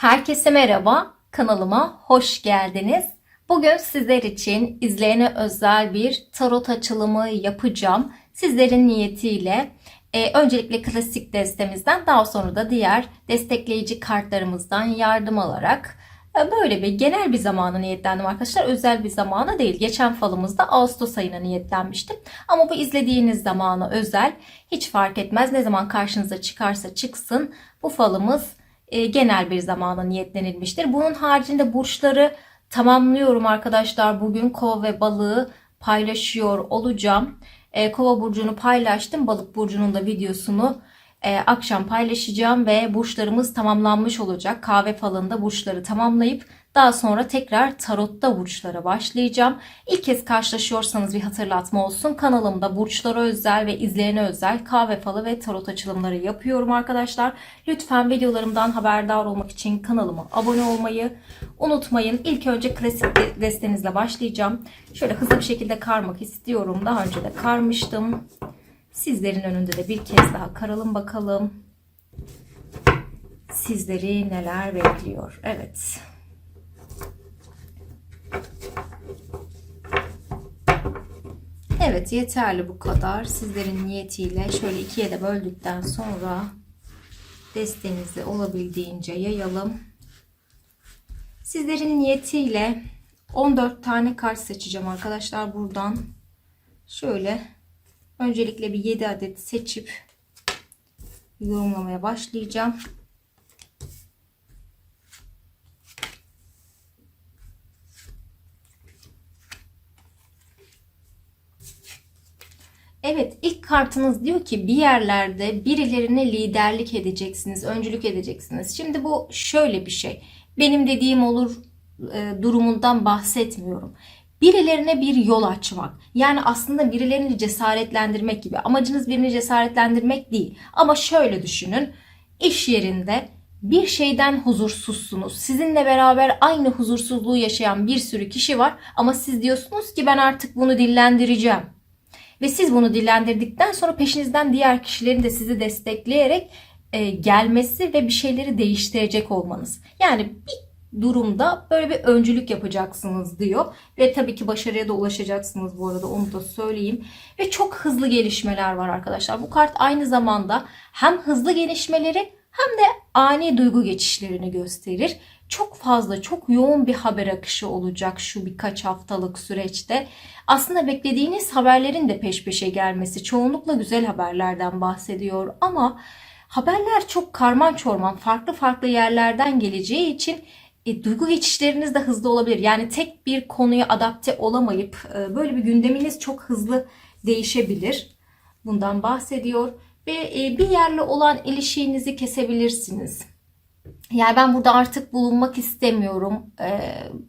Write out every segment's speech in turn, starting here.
Herkese merhaba, kanalıma hoş geldiniz. Bugün sizler için izleyene özel bir tarot açılımı yapacağım. Sizlerin niyetiyle e, öncelikle klasik destemizden daha sonra da diğer destekleyici kartlarımızdan yardım alarak e, böyle bir genel bir zamana niyetlendim arkadaşlar. Özel bir zamana değil. Geçen falımızda Ağustos ayına niyetlenmiştim. Ama bu izlediğiniz zamana özel. Hiç fark etmez. Ne zaman karşınıza çıkarsa çıksın. Bu falımız e, genel bir zamana niyetlenilmiştir. Bunun haricinde burçları tamamlıyorum arkadaşlar. Bugün kova ve balığı paylaşıyor olacağım. E, kova burcunu paylaştım. Balık burcunun da videosunu e, akşam paylaşacağım ve burçlarımız tamamlanmış olacak. Kahve falında burçları tamamlayıp daha sonra tekrar tarotta burçlara başlayacağım. İlk kez karşılaşıyorsanız bir hatırlatma olsun. Kanalımda burçlara özel ve izleyene özel kahve falı ve tarot açılımları yapıyorum arkadaşlar. Lütfen videolarımdan haberdar olmak için kanalıma abone olmayı unutmayın. İlk önce klasik destenizle başlayacağım. Şöyle hızlı bir şekilde karmak istiyorum. Daha önce de karmıştım. Sizlerin önünde de bir kez daha karalım bakalım. Sizleri neler bekliyor? Evet. Evet yeterli bu kadar. Sizlerin niyetiyle şöyle ikiye de böldükten sonra destenizi olabildiğince yayalım. Sizlerin niyetiyle 14 tane kart seçeceğim arkadaşlar buradan. Şöyle öncelikle bir 7 adet seçip yorumlamaya başlayacağım. Evet ilk kartınız diyor ki bir yerlerde birilerine liderlik edeceksiniz, öncülük edeceksiniz. Şimdi bu şöyle bir şey. Benim dediğim olur e, durumundan bahsetmiyorum. Birilerine bir yol açmak. Yani aslında birilerini cesaretlendirmek gibi. Amacınız birini cesaretlendirmek değil. Ama şöyle düşünün. İş yerinde bir şeyden huzursuzsunuz. Sizinle beraber aynı huzursuzluğu yaşayan bir sürü kişi var ama siz diyorsunuz ki ben artık bunu dillendireceğim. Ve siz bunu dillendirdikten sonra peşinizden diğer kişilerin de sizi destekleyerek e, gelmesi ve bir şeyleri değiştirecek olmanız. Yani bir durumda böyle bir öncülük yapacaksınız diyor. Ve tabii ki başarıya da ulaşacaksınız bu arada onu da söyleyeyim. Ve çok hızlı gelişmeler var arkadaşlar. Bu kart aynı zamanda hem hızlı gelişmeleri hem de ani duygu geçişlerini gösterir. Çok fazla, çok yoğun bir haber akışı olacak şu birkaç haftalık süreçte. Aslında beklediğiniz haberlerin de peş peşe gelmesi çoğunlukla güzel haberlerden bahsediyor ama haberler çok karman çorman, farklı farklı yerlerden geleceği için e, duygu geçişleriniz de hızlı olabilir. Yani tek bir konuya adapte olamayıp e, böyle bir gündeminiz çok hızlı değişebilir. Bundan bahsediyor ve e, bir yerle olan ilişkinizi kesebilirsiniz. Yani ben burada artık bulunmak istemiyorum. E,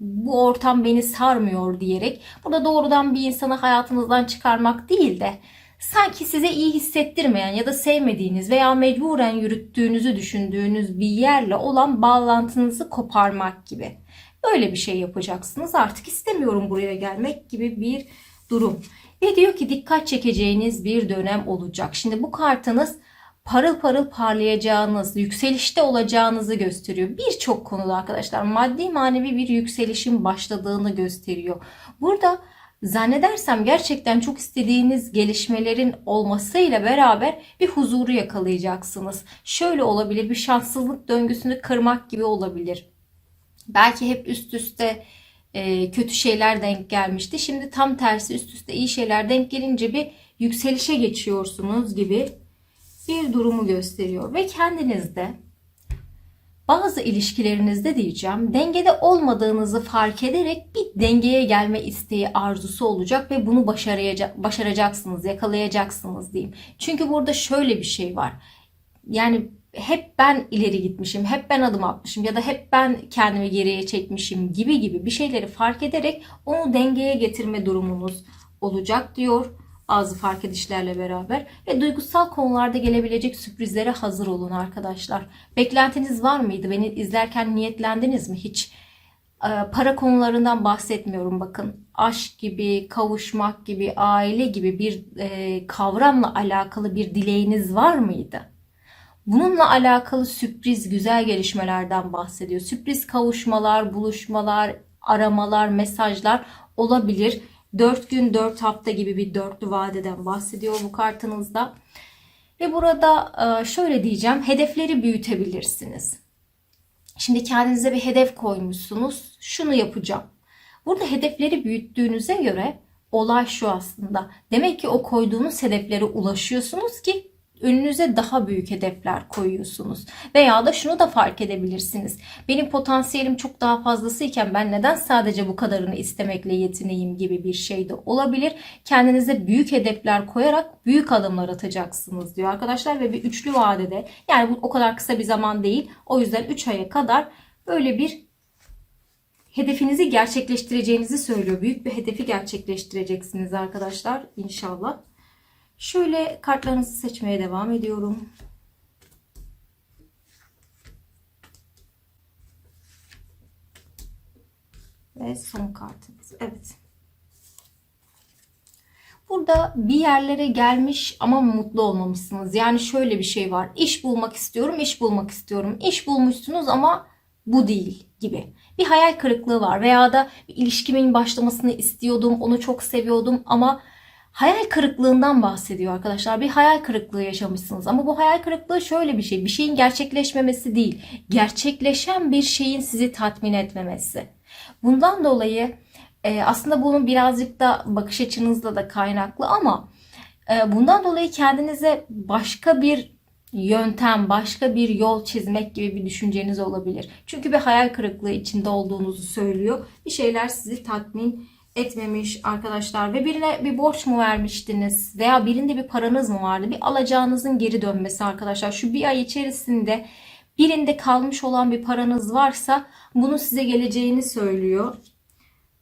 bu ortam beni sarmıyor diyerek burada doğrudan bir insanı hayatınızdan çıkarmak değil de sanki size iyi hissettirmeyen ya da sevmediğiniz veya mecburen yürüttüğünüzü düşündüğünüz bir yerle olan bağlantınızı koparmak gibi. Böyle bir şey yapacaksınız. Artık istemiyorum buraya gelmek gibi bir durum. Ve diyor ki dikkat çekeceğiniz bir dönem olacak. Şimdi bu kartınız parıl parıl parlayacağınız, yükselişte olacağınızı gösteriyor. Birçok konuda arkadaşlar maddi manevi bir yükselişin başladığını gösteriyor. Burada zannedersem gerçekten çok istediğiniz gelişmelerin olmasıyla beraber bir huzuru yakalayacaksınız. Şöyle olabilir bir şanssızlık döngüsünü kırmak gibi olabilir. Belki hep üst üste e, kötü şeyler denk gelmişti. Şimdi tam tersi üst üste iyi şeyler denk gelince bir yükselişe geçiyorsunuz gibi bir durumu gösteriyor ve kendinizde bazı ilişkilerinizde diyeceğim dengede olmadığınızı fark ederek bir dengeye gelme isteği arzusu olacak ve bunu başaracaksınız, yakalayacaksınız diyeyim. Çünkü burada şöyle bir şey var. Yani hep ben ileri gitmişim, hep ben adım atmışım ya da hep ben kendimi geriye çekmişim gibi gibi bir şeyleri fark ederek onu dengeye getirme durumunuz olacak diyor ağzı fark edişlerle beraber ve duygusal konularda gelebilecek sürprizlere hazır olun arkadaşlar. Beklentiniz var mıydı? Beni izlerken niyetlendiniz mi hiç? Ee, para konularından bahsetmiyorum bakın. Aşk gibi, kavuşmak gibi, aile gibi bir e, kavramla alakalı bir dileğiniz var mıydı? Bununla alakalı sürpriz güzel gelişmelerden bahsediyor. Sürpriz kavuşmalar, buluşmalar, aramalar, mesajlar olabilir. 4 gün 4 hafta gibi bir dörtlü vadeden bahsediyor bu kartınızda. Ve burada e, şöyle diyeceğim. Hedefleri büyütebilirsiniz. Şimdi kendinize bir hedef koymuşsunuz. Şunu yapacağım. Burada hedefleri büyüttüğünüze göre olay şu aslında. Demek ki o koyduğunuz hedeflere ulaşıyorsunuz ki önünüze daha büyük hedefler koyuyorsunuz. Veya da şunu da fark edebilirsiniz. Benim potansiyelim çok daha fazlasıyken ben neden sadece bu kadarını istemekle yetineyim gibi bir şey de olabilir. Kendinize büyük hedefler koyarak büyük adımlar atacaksınız diyor arkadaşlar ve bir üçlü vadede yani bu o kadar kısa bir zaman değil. O yüzden 3 aya kadar böyle bir hedefinizi gerçekleştireceğinizi söylüyor. Büyük bir hedefi gerçekleştireceksiniz arkadaşlar inşallah. Şöyle kartlarınızı seçmeye devam ediyorum. Ve son kartımız. Evet. Burada bir yerlere gelmiş ama mutlu olmamışsınız. Yani şöyle bir şey var. İş bulmak istiyorum, iş bulmak istiyorum. İş bulmuşsunuz ama bu değil gibi. Bir hayal kırıklığı var veya da bir ilişkimin başlamasını istiyordum, onu çok seviyordum ama hayal kırıklığından bahsediyor arkadaşlar. Bir hayal kırıklığı yaşamışsınız ama bu hayal kırıklığı şöyle bir şey. Bir şeyin gerçekleşmemesi değil. Gerçekleşen bir şeyin sizi tatmin etmemesi. Bundan dolayı e, aslında bunun birazcık da bakış açınızla da kaynaklı ama e, bundan dolayı kendinize başka bir yöntem, başka bir yol çizmek gibi bir düşünceniz olabilir. Çünkü bir hayal kırıklığı içinde olduğunuzu söylüyor. Bir şeyler sizi tatmin etmemiş arkadaşlar ve birine bir borç mu vermiştiniz veya birinde bir paranız mı vardı? Bir alacağınızın geri dönmesi arkadaşlar. Şu bir ay içerisinde birinde kalmış olan bir paranız varsa bunu size geleceğini söylüyor.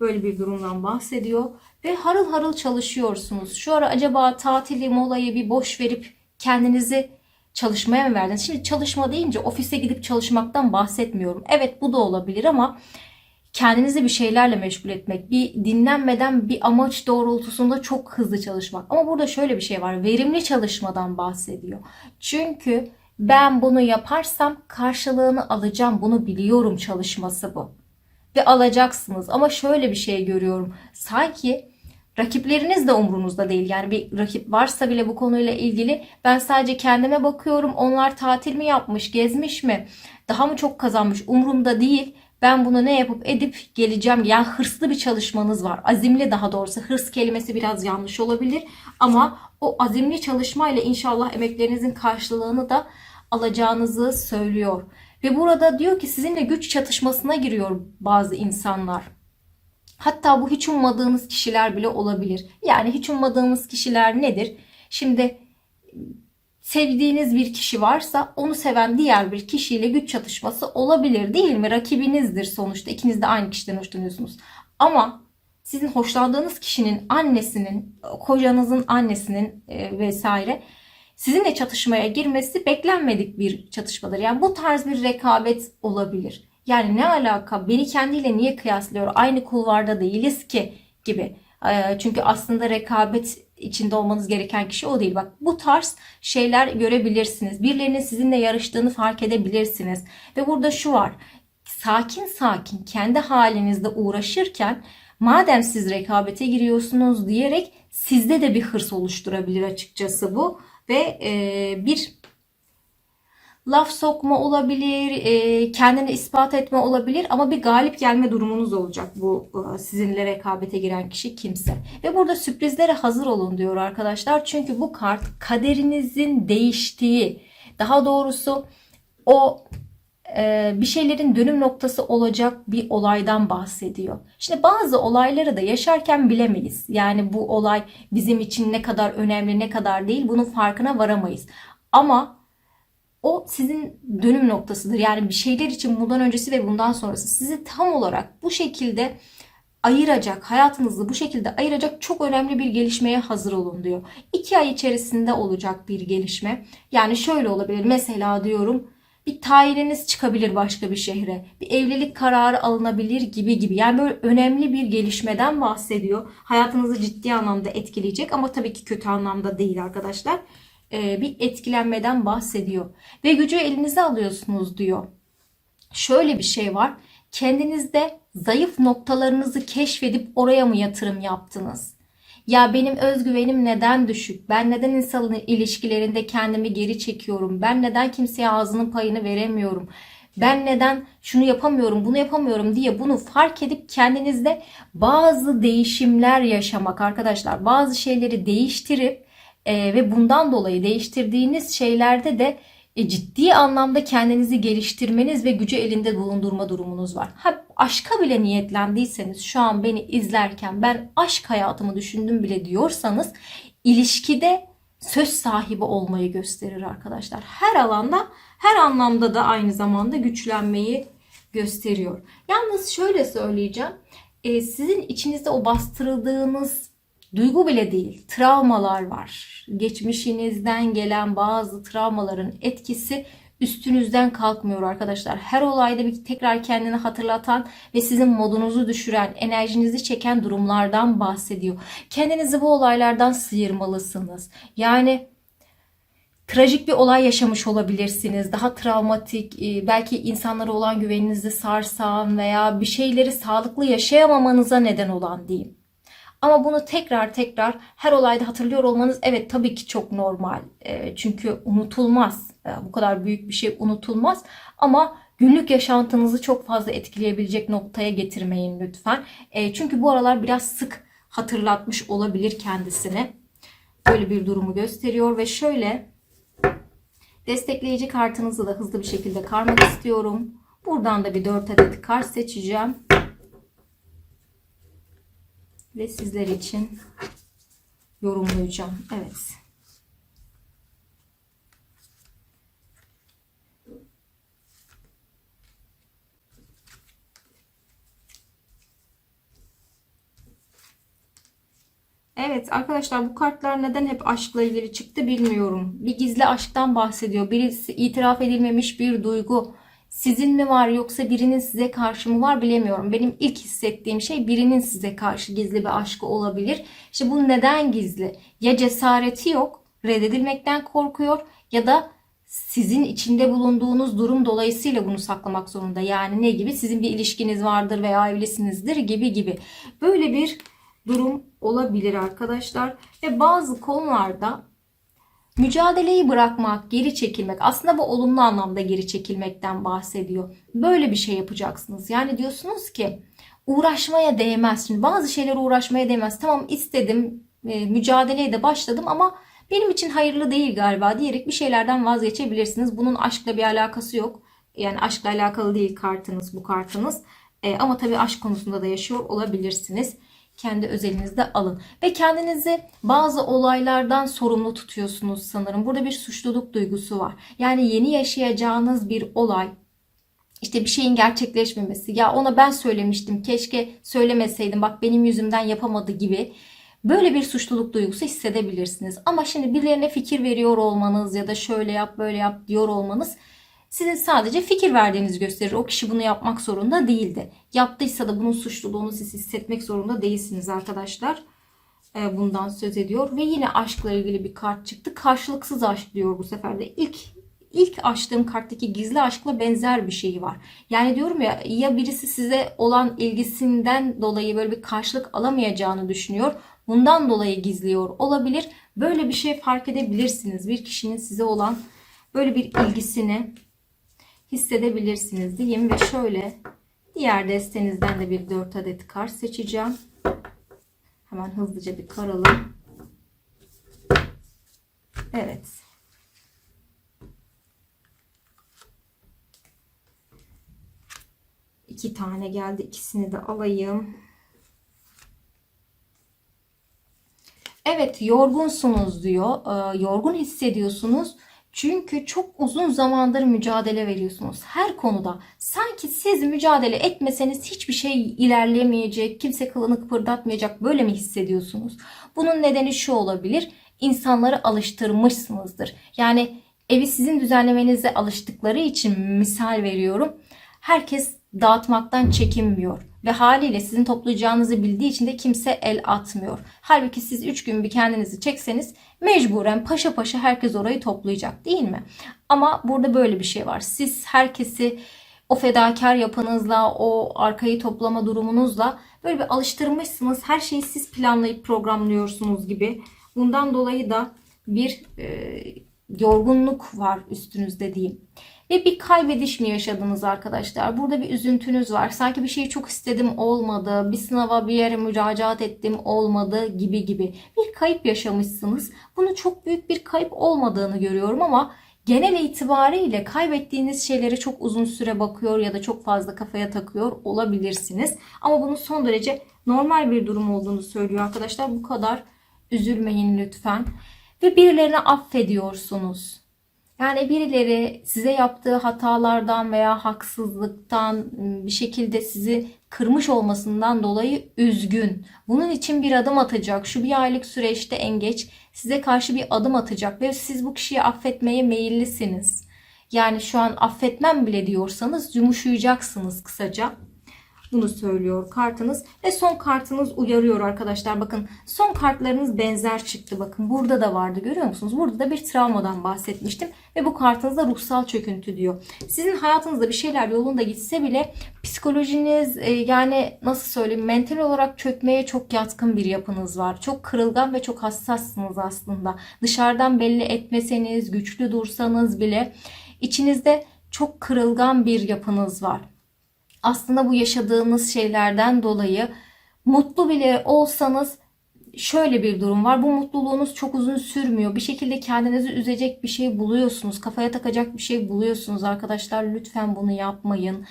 Böyle bir durumdan bahsediyor. Ve harıl harıl çalışıyorsunuz. Şu ara acaba tatili, molayı bir boş verip kendinizi çalışmaya mı verdiniz? Şimdi çalışma deyince ofise gidip çalışmaktan bahsetmiyorum. Evet bu da olabilir ama kendinizi bir şeylerle meşgul etmek, bir dinlenmeden bir amaç doğrultusunda çok hızlı çalışmak. Ama burada şöyle bir şey var. Verimli çalışmadan bahsediyor. Çünkü ben bunu yaparsam karşılığını alacağım. Bunu biliyorum çalışması bu. Ve alacaksınız. Ama şöyle bir şey görüyorum. Sanki rakipleriniz de umrunuzda değil. Yani bir rakip varsa bile bu konuyla ilgili ben sadece kendime bakıyorum. Onlar tatil mi yapmış, gezmiş mi? Daha mı çok kazanmış? Umrumda değil. Ben bunu ne yapıp edip geleceğim. Yani hırslı bir çalışmanız var. Azimli daha doğrusu. Hırs kelimesi biraz yanlış olabilir. Ama o azimli çalışmayla inşallah emeklerinizin karşılığını da alacağınızı söylüyor. Ve burada diyor ki sizinle güç çatışmasına giriyor bazı insanlar. Hatta bu hiç ummadığınız kişiler bile olabilir. Yani hiç ummadığınız kişiler nedir? Şimdi sevdiğiniz bir kişi varsa onu seven diğer bir kişiyle güç çatışması olabilir değil mi? Rakibinizdir sonuçta. İkiniz de aynı kişiden hoşlanıyorsunuz. Ama sizin hoşlandığınız kişinin annesinin, kocanızın annesinin e, vesaire sizinle çatışmaya girmesi beklenmedik bir çatışmadır. Yani bu tarz bir rekabet olabilir. Yani ne alaka? Beni kendiyle niye kıyaslıyor? Aynı kulvarda değiliz ki gibi. Ee, çünkü aslında rekabet içinde olmanız gereken kişi o değil. Bak bu tarz şeyler görebilirsiniz. Birilerinin sizinle yarıştığını fark edebilirsiniz. Ve burada şu var. Sakin sakin kendi halinizde uğraşırken madem siz rekabete giriyorsunuz diyerek sizde de bir hırs oluşturabilir açıkçası bu. Ve e, bir laf sokma olabilir, e, kendini ispat etme olabilir ama bir galip gelme durumunuz olacak bu e, sizinle rekabete giren kişi kimse. Ve burada sürprizlere hazır olun diyor arkadaşlar. Çünkü bu kart kaderinizin değiştiği, daha doğrusu o e, bir şeylerin dönüm noktası olacak bir olaydan bahsediyor. Şimdi bazı olayları da yaşarken bilemeyiz. Yani bu olay bizim için ne kadar önemli, ne kadar değil bunun farkına varamayız. Ama o sizin dönüm noktasıdır. Yani bir şeyler için bundan öncesi ve bundan sonrası sizi tam olarak bu şekilde ayıracak, hayatınızı bu şekilde ayıracak çok önemli bir gelişmeye hazır olun diyor. İki ay içerisinde olacak bir gelişme. Yani şöyle olabilir. Mesela diyorum bir tayininiz çıkabilir başka bir şehre. Bir evlilik kararı alınabilir gibi gibi. Yani böyle önemli bir gelişmeden bahsediyor. Hayatınızı ciddi anlamda etkileyecek ama tabii ki kötü anlamda değil arkadaşlar. E, bir etkilenmeden bahsediyor. Ve gücü elinize alıyorsunuz diyor. Şöyle bir şey var. Kendinizde zayıf noktalarınızı keşfedip oraya mı yatırım yaptınız? Ya benim özgüvenim neden düşük? Ben neden insanın ilişkilerinde kendimi geri çekiyorum? Ben neden kimseye ağzının payını veremiyorum? Ben neden şunu yapamıyorum, bunu yapamıyorum diye bunu fark edip kendinizde bazı değişimler yaşamak arkadaşlar. Bazı şeyleri değiştirip e, ve bundan dolayı değiştirdiğiniz şeylerde de e, ciddi anlamda kendinizi geliştirmeniz ve gücü elinde bulundurma durumunuz var. Ha, aşka bile niyetlendiyseniz şu an beni izlerken ben aşk hayatımı düşündüm bile diyorsanız ilişkide söz sahibi olmayı gösterir arkadaşlar. Her alanda her anlamda da aynı zamanda güçlenmeyi gösteriyor. Yalnız şöyle söyleyeceğim. E, sizin içinizde o bastırıldığınız duygu bile değil, travmalar var. Geçmişinizden gelen bazı travmaların etkisi üstünüzden kalkmıyor arkadaşlar. Her olayda bir tekrar kendini hatırlatan ve sizin modunuzu düşüren, enerjinizi çeken durumlardan bahsediyor. Kendinizi bu olaylardan sıyırmalısınız. Yani trajik bir olay yaşamış olabilirsiniz. Daha travmatik, e, belki insanlara olan güveninizi sarsan veya bir şeyleri sağlıklı yaşayamamanıza neden olan diyeyim. Ama bunu tekrar tekrar her olayda hatırlıyor olmanız evet tabii ki çok normal. E, çünkü unutulmaz. E, bu kadar büyük bir şey unutulmaz. Ama günlük yaşantınızı çok fazla etkileyebilecek noktaya getirmeyin lütfen. Çünkü bu aralar biraz sık hatırlatmış olabilir kendisine. Böyle bir durumu gösteriyor ve şöyle Destekleyici kartınızı da hızlı bir şekilde karmak istiyorum. Buradan da bir 4 adet kart seçeceğim. Ve sizler için yorumlayacağım. Evet. Evet arkadaşlar bu kartlar neden hep aşkla ilgili çıktı bilmiyorum. Bir gizli aşktan bahsediyor. Birisi itiraf edilmemiş bir duygu. Sizin mi var yoksa birinin size karşı mı var bilemiyorum. Benim ilk hissettiğim şey birinin size karşı gizli bir aşkı olabilir. İşte bu neden gizli? Ya cesareti yok, reddedilmekten korkuyor ya da sizin içinde bulunduğunuz durum dolayısıyla bunu saklamak zorunda. Yani ne gibi? Sizin bir ilişkiniz vardır veya evlisinizdir gibi gibi. Böyle bir durum olabilir arkadaşlar. Ve bazı konularda mücadeleyi bırakmak, geri çekilmek aslında bu olumlu anlamda geri çekilmekten bahsediyor. Böyle bir şey yapacaksınız. Yani diyorsunuz ki uğraşmaya değmez. Şimdi bazı şeyler uğraşmaya değmez. Tamam istedim, e, mücadeleye de başladım ama benim için hayırlı değil galiba diyerek bir şeylerden vazgeçebilirsiniz. Bunun aşkla bir alakası yok. Yani aşkla alakalı değil kartınız bu kartınız. E, ama tabii aşk konusunda da yaşıyor olabilirsiniz kendi özelinizde alın. Ve kendinizi bazı olaylardan sorumlu tutuyorsunuz sanırım. Burada bir suçluluk duygusu var. Yani yeni yaşayacağınız bir olay, işte bir şeyin gerçekleşmemesi, ya ona ben söylemiştim, keşke söylemeseydim, bak benim yüzümden yapamadı gibi böyle bir suçluluk duygusu hissedebilirsiniz. Ama şimdi birilerine fikir veriyor olmanız ya da şöyle yap böyle yap diyor olmanız sizin sadece fikir verdiğinizi gösterir. O kişi bunu yapmak zorunda değildi. Yaptıysa da bunun suçluluğunu siz hissetmek zorunda değilsiniz arkadaşlar. Ee, bundan söz ediyor. Ve yine aşkla ilgili bir kart çıktı. Karşılıksız aşk diyor bu sefer de. İlk ilk açtığım karttaki gizli aşkla benzer bir şey var. Yani diyorum ya ya birisi size olan ilgisinden dolayı böyle bir karşılık alamayacağını düşünüyor. Bundan dolayı gizliyor olabilir. Böyle bir şey fark edebilirsiniz. Bir kişinin size olan böyle bir ilgisini hissedebilirsiniz diyeyim ve şöyle diğer destenizden de bir 4 adet kart seçeceğim. Hemen hızlıca bir karalım. Evet. İki tane geldi. İkisini de alayım. Evet yorgunsunuz diyor. Ee, yorgun hissediyorsunuz. Çünkü çok uzun zamandır mücadele veriyorsunuz. Her konuda sanki siz mücadele etmeseniz hiçbir şey ilerleyemeyecek, kimse kılını kıpırdatmayacak böyle mi hissediyorsunuz? Bunun nedeni şu olabilir. İnsanları alıştırmışsınızdır. Yani evi sizin düzenlemenize alıştıkları için misal veriyorum herkes dağıtmaktan çekinmiyor. Ve haliyle sizin toplayacağınızı bildiği için de kimse el atmıyor. Halbuki siz 3 gün bir kendinizi çekseniz mecburen paşa paşa herkes orayı toplayacak değil mi? Ama burada böyle bir şey var. Siz herkesi o fedakar yapınızla, o arkayı toplama durumunuzla böyle bir alıştırmışsınız. Her şeyi siz planlayıp programlıyorsunuz gibi. Bundan dolayı da bir e, yorgunluk var üstünüzde diyeyim. Ve bir kaybediş mi yaşadınız arkadaşlar? Burada bir üzüntünüz var. Sanki bir şeyi çok istedim olmadı. Bir sınava bir yere müracaat ettim olmadı gibi gibi. Bir kayıp yaşamışsınız. Bunu çok büyük bir kayıp olmadığını görüyorum ama genel itibariyle kaybettiğiniz şeylere çok uzun süre bakıyor ya da çok fazla kafaya takıyor olabilirsiniz. Ama bunun son derece normal bir durum olduğunu söylüyor arkadaşlar. Bu kadar üzülmeyin lütfen. Ve birilerini affediyorsunuz. Yani birileri size yaptığı hatalardan veya haksızlıktan bir şekilde sizi kırmış olmasından dolayı üzgün. Bunun için bir adım atacak. Şu bir aylık süreçte en geç size karşı bir adım atacak ve siz bu kişiyi affetmeye meyillisiniz. Yani şu an affetmem bile diyorsanız yumuşayacaksınız kısaca. Bunu söylüyor kartınız ve son kartınız uyarıyor arkadaşlar. Bakın son kartlarınız benzer çıktı. Bakın burada da vardı görüyor musunuz? Burada da bir travmadan bahsetmiştim ve bu kartınızda ruhsal çöküntü diyor. Sizin hayatınızda bir şeyler yolunda gitse bile psikolojiniz e, yani nasıl söyleyeyim mental olarak çökmeye çok yatkın bir yapınız var. Çok kırılgan ve çok hassassınız aslında. Dışarıdan belli etmeseniz, güçlü dursanız bile içinizde çok kırılgan bir yapınız var aslında bu yaşadığınız şeylerden dolayı mutlu bile olsanız şöyle bir durum var. Bu mutluluğunuz çok uzun sürmüyor. Bir şekilde kendinizi üzecek bir şey buluyorsunuz. Kafaya takacak bir şey buluyorsunuz arkadaşlar. Lütfen bunu yapmayın.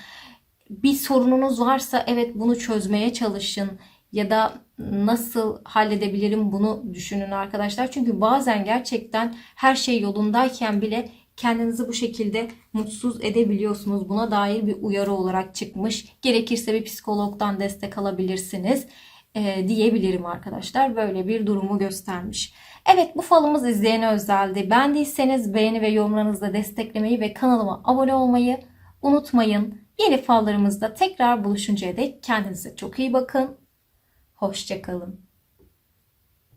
Bir sorununuz varsa evet bunu çözmeye çalışın ya da nasıl halledebilirim bunu düşünün arkadaşlar. Çünkü bazen gerçekten her şey yolundayken bile kendinizi bu şekilde mutsuz edebiliyorsunuz. Buna dair bir uyarı olarak çıkmış. Gerekirse bir psikologdan destek alabilirsiniz e, diyebilirim arkadaşlar. Böyle bir durumu göstermiş. Evet bu falımız izleyene özeldi. Beğendiyseniz beğeni ve yorumlarınızla desteklemeyi ve kanalıma abone olmayı unutmayın. Yeni fallarımızda tekrar buluşuncaya dek kendinize çok iyi bakın. Hoşçakalın.